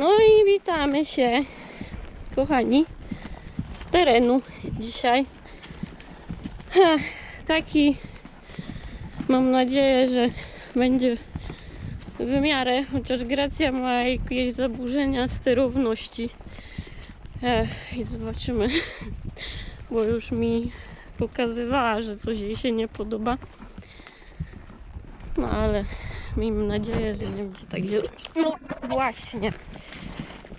No i witamy się, kochani, z terenu dzisiaj. Taki, mam nadzieję, że będzie w miarę, chociaż Gracja ma jakieś zaburzenia sterowności. Ech, I zobaczymy, bo już mi pokazywała, że coś jej się nie podoba. No ale miejmy nadzieję, że nie będzie tak źle. No właśnie.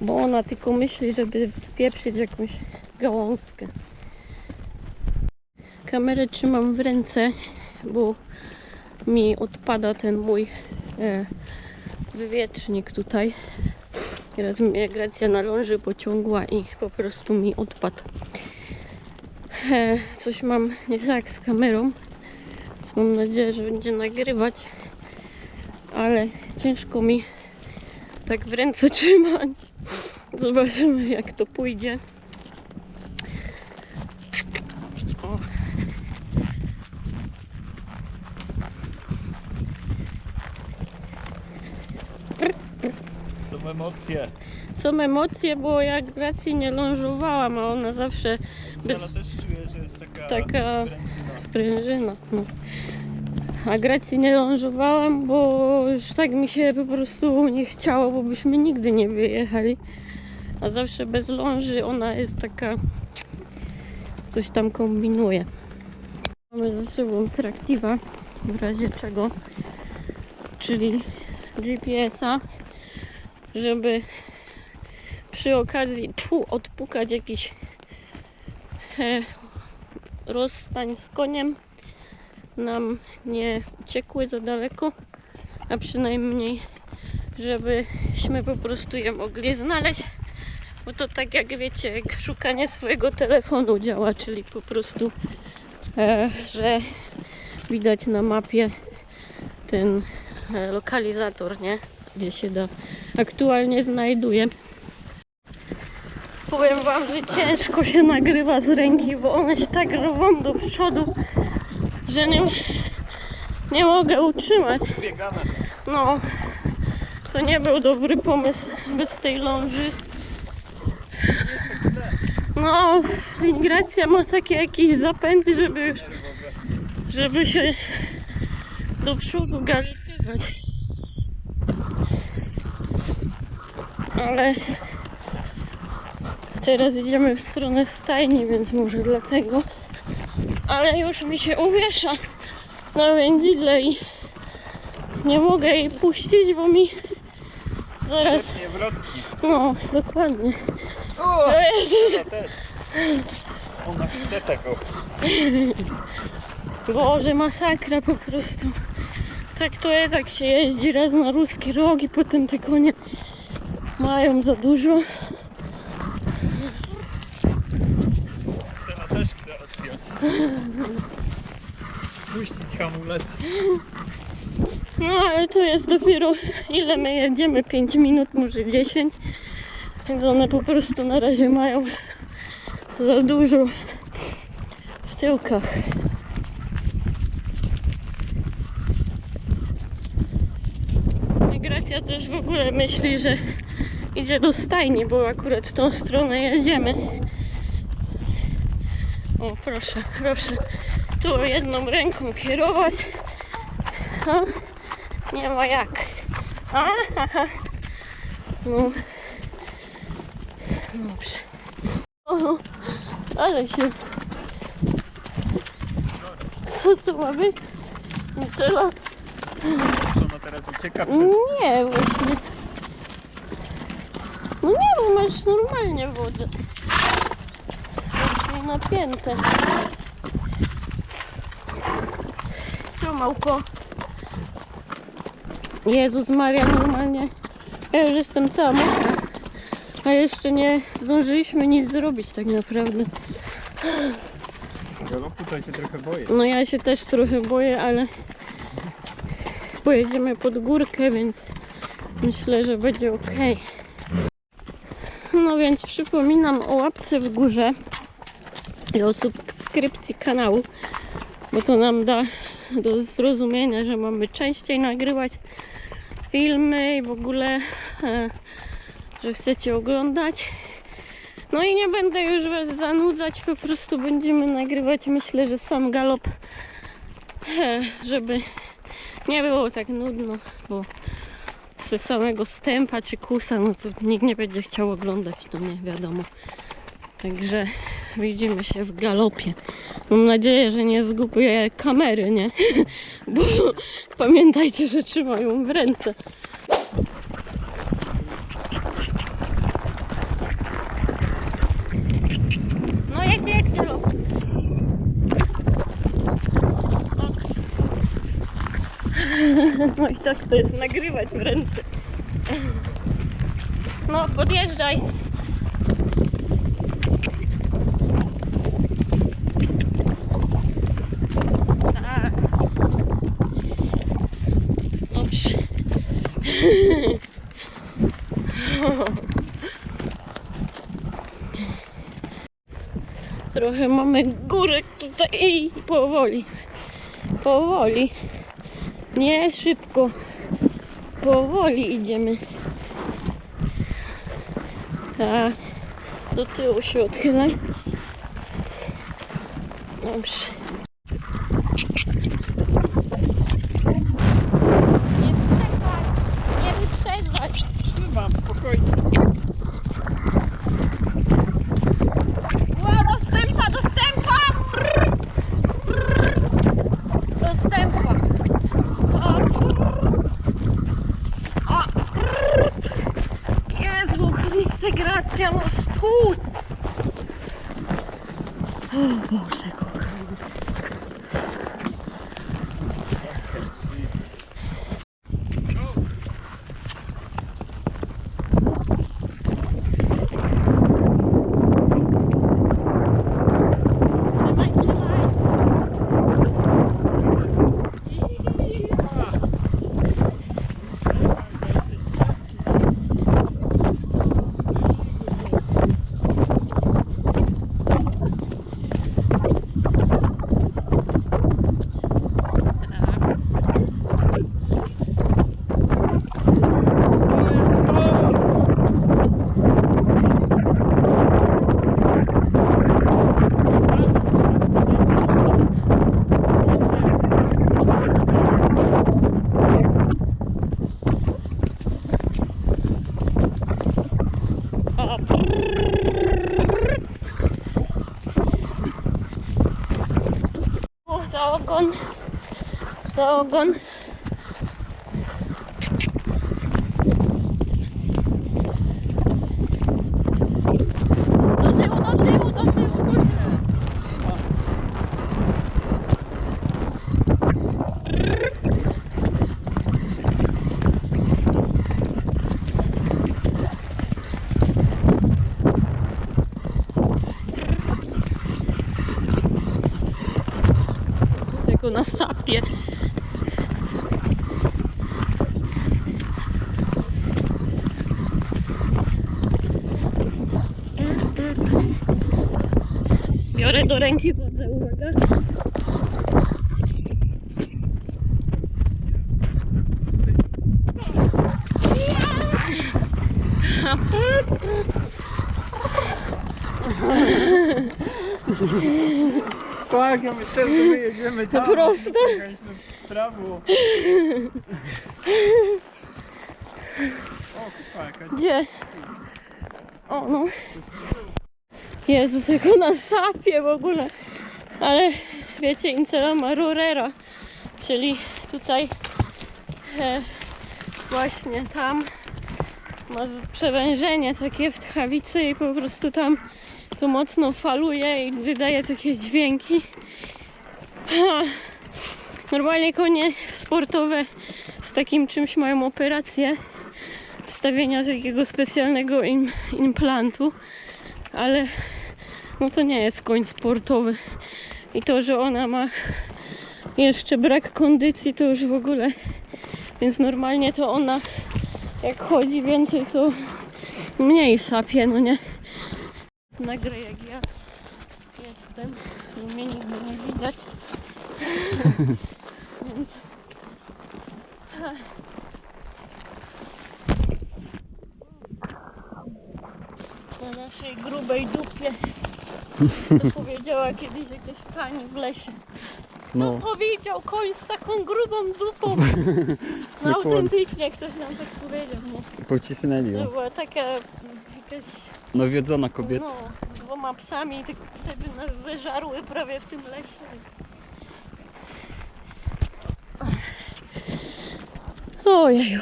Bo ona tylko myśli, żeby wpieprzyć jakąś gałązkę. Kamerę trzymam w ręce, bo mi odpada ten mój e, wywietrznik tutaj. Teraz mnie Gracja na ląży pociągła i po prostu mi odpadł. E, coś mam nie tak z kamerą, więc mam nadzieję, że będzie nagrywać, ale ciężko mi tak w ręce trzymać. Zobaczymy jak to pójdzie. O. Są emocje. Są emocje, bo jak Gracji nie lążowałam, a ona zawsze bez też że jest taka, Taka- sprężyna. sprężyna. No. A Gracji nie lążowałam, bo już tak mi się po prostu nie chciało, bo byśmy nigdy nie wyjechali. A zawsze bez ląży ona jest taka... Coś tam kombinuje. Mamy za sobą traktiva, w razie czego, czyli GPS-a, żeby przy okazji tu odpukać jakiś e, rozstań z koniem nam nie uciekły za daleko, a przynajmniej żebyśmy po prostu je mogli znaleźć. Bo to tak jak wiecie, jak szukanie swojego telefonu działa, czyli po prostu, e, że widać na mapie ten e, lokalizator, nie? Gdzie się da aktualnie znajduje. Powiem wam, że ciężko się nagrywa z ręki, bo one się tak rwą do przodu, że nie, nie mogę utrzymać. No, to nie był dobry pomysł bez tej ląży. No, Gracja ma takie jakieś zapędy, żeby, żeby się do przodu galepywać. Ale teraz idziemy w stronę stajni, więc może dlatego. Ale już mi się uwiesza na wędzidle i nie mogę jej puścić, bo mi zaraz... Wrotki. No, dokładnie. O! O Jezus! Też. Ona chce tego. Boże, masakra po prostu. Tak to jest, jak się jeździ raz na ruski rok i potem te konie mają za dużo. Ona też chce odpiąć. Hamulec. No, ale to jest dopiero ile my jedziemy? 5 minut, może 10. Więc one po prostu na razie mają za dużo w tyłkach. Gracja też w ogóle myśli, że idzie do stajni, bo akurat w tą stronę jedziemy. O, proszę, proszę tu jedną ręką kierować. No, nie ma jak. A, aha. No. Dobrze. O, ale się. Co to ma być? Cela? Czy ona teraz ucieka przed... Nie, właśnie. No nie, bo masz normalnie wodę. Raczej napięte. Co, Małko? Jezus Maria, normalnie. Ja już jestem cała mokra. A jeszcze nie zdążyliśmy nic zrobić tak naprawdę. Galopu to się trochę boję. No ja się też trochę boję, ale pojedziemy pod górkę, więc myślę, że będzie ok. No więc przypominam o łapce w górze i o subskrypcji kanału, bo to nam da do zrozumienia, że mamy częściej nagrywać filmy i w ogóle e, że chcecie oglądać. No i nie będę już Was zanudzać, po prostu będziemy nagrywać, myślę, że sam galop, e, żeby nie było tak nudno, bo ze samego stępa czy kusa, no to nikt nie będzie chciał oglądać, no nie wiadomo. Także widzimy się w galopie. Mam nadzieję, że nie zgubię kamery, nie? Bo pamiętajcie, że trzymam ją w ręce. No jak, jak? Ok. No i tak to jest nagrywać w ręce. No, podjeżdżaj. Tak. Dobrze. Trochę mamy górek tutaj i powoli. Powoli. Nie szybko. Powoli idziemy. Tak. Do tyłu się odchylaj. Dobrze. Nie wyprzedzaj. Nie wyprzedzaj. Trzymam, spokojnie. Ła, dostępa, dostępa! Brrr. Brrr. Dostępa. O, brrr. O, brrr. Jezu Gracja, no stój! O Boże, za ogon. Za ogon. Do tyłu, do tyłu, do tyłu. kurde. Jako na sapie. Biorę do ręki wodę, uwaga. Tak, ja myślałem, że my jedziemy tam. Jechaliśmy w prawo. O, kupa jakaś. Gdzie? O no. Jezus, jak ona sapie w ogóle. Ale wiecie, Incela ma rurera, czyli tutaj e, właśnie tam ma przewężenie takie w tchawicy i po prostu tam to mocno faluje i wydaje takie dźwięki. Normalnie konie sportowe z takim czymś mają operację wstawienia takiego specjalnego im, implantu, ale no to nie jest koń sportowy. I to, że ona ma jeszcze brak kondycji, to już w ogóle. Więc normalnie to ona, jak chodzi więcej, to mniej sapie, no nie? Nagrę jak ja jestem, mnie nigdy nie widać. Więc na naszej grubej dupie. Powiedziała kiedyś jakaś pani w lesie. No, To widział koń z taką grubą dupą. No autentycznie ktoś nam tak powiedział. Nie? pocisnęli To ją. była taka jakaś Nawiedzona kobieta. no, z dwoma psami i te psy by nas zeżarły prawie w tym lesie. Ojej.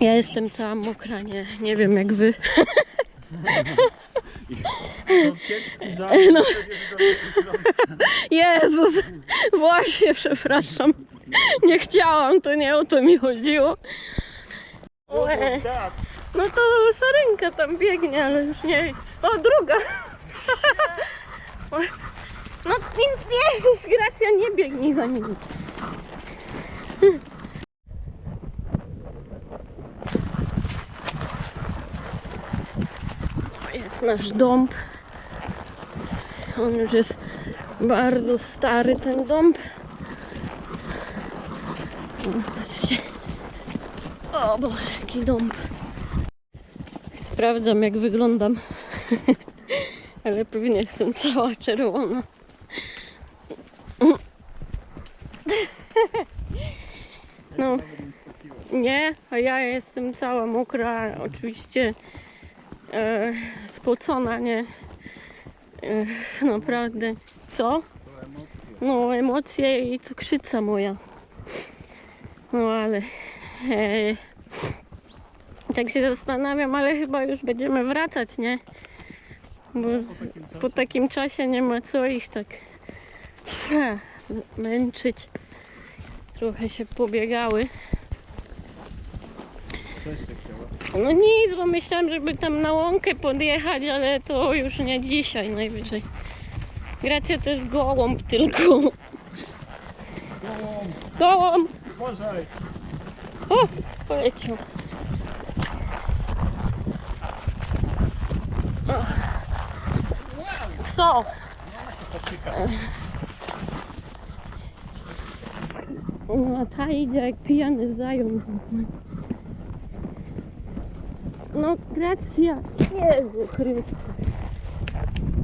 Ja jestem cała mokra, nie, nie wiem jak wy. To kiepski żart. No. No. Jezus, właśnie, przepraszam. Nie chciałam, to nie o to mi chodziło. Ue. No to sarenka tam biegnie, ale już nie. O, druga! No Jezus, Gracja, nie biegnij za nimi. O, Jest nasz dąb. On już jest bardzo stary, ten dąb. O, Boże, jaki dąb. Sprawdzam jak wyglądam. Ale pewnie jestem cała czerwona. No. Nie, a ja jestem cała mokra, oczywiście e, spocona, nie. E, naprawdę. Co? No, emocje i cukrzyca moja. No ale. E, tak się zastanawiam, ale chyba już będziemy wracać, nie? Bo po takim czasie nie ma co ich tak ha, męczyć. Trochę się pobiegały. Chciało. No nic, bo myślałam, żeby tam na łąkę podjechać, ale to już nie dzisiaj najwyżej. Gracja to jest gołąb tylko. Gołąb! uważaj. O, poleciał. Co? No, ta idzie jak pijany zając. No, gracja. Jezu Chryste.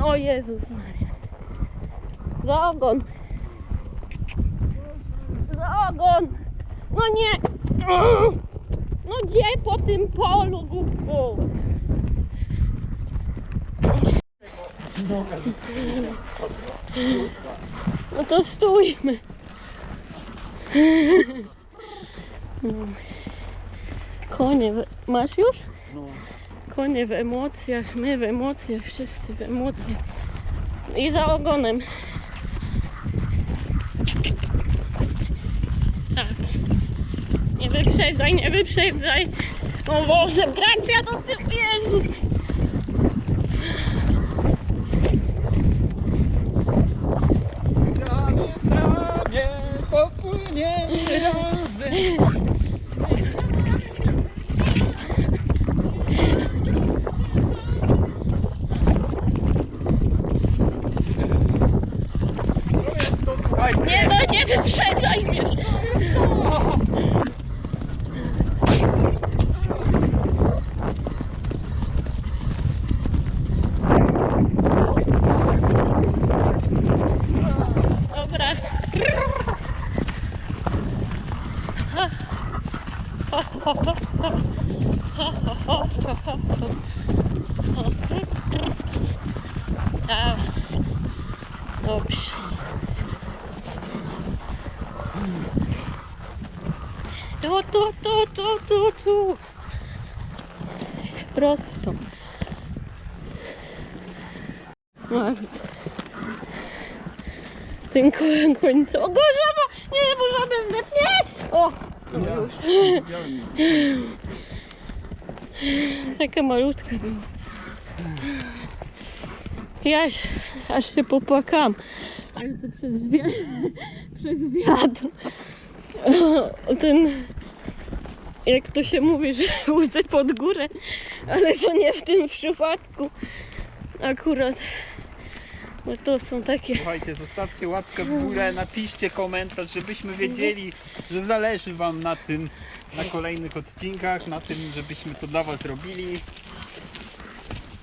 O Jezus Maria. Za ogon. Za ogon. No nie. No gdzie po tym polu, głupku? No to stójmy. Konie, masz już? Konie w emocjach, my w emocjach, wszyscy w emocjach. I za ogonem. Tak. Nie wyprzedzaj, nie wyprzedzaj. O Boże, Gracja do tyłu, Jezus. Ramię w ramię popłyniemy razem. To jest to, słuchajcie. Nie no, nie wyprzedzaj mnie. Dobra. Tak. Dobrze. Tu, tu, tu, tu, tu, tu. Prosto. Masz. Ko- końcu. O, go żaba! Nie, bo żabę zdepnie! O! Już. Taka malutka była. Ja aż się popłakałam. Ale to przez, wi- przez wiatr. O, ten, jak to się mówi, że łzy pod górę, ale to nie w tym przypadku akurat. Bo to są takie. Słuchajcie, zostawcie łapkę w górę, napiszcie komentarz, żebyśmy wiedzieli, że zależy Wam na tym, na kolejnych odcinkach, na tym, żebyśmy to dla Was robili.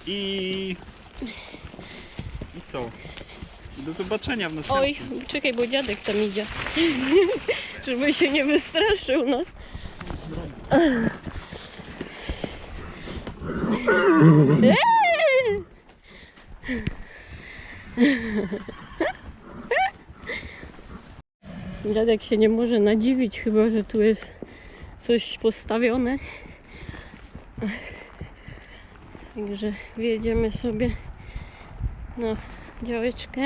I... I co? Do zobaczenia w następnym. Oj, czekaj, bo dziadek tam idzie. Żeby się nie wystraszył nas. Eee! Dziadek się nie może nadziwić, chyba że tu jest coś postawione. Także wjedziemy sobie na działeczkę.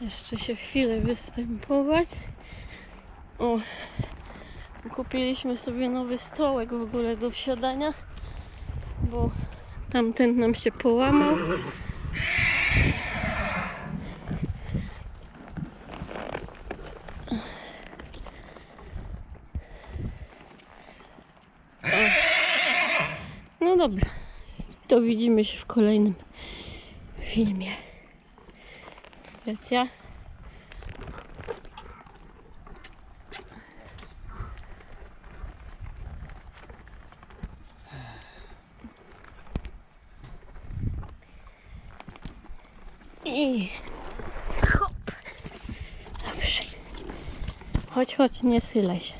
Jeszcze się chwilę występować. O, kupiliśmy sobie nowy stołek w ogóle do wsiadania, bo tamten nam się połamał. Dobra, to widzimy się w kolejnym filmie. Grecja. I hop. Dobrze. Chodź, chodź, nie schylaj się.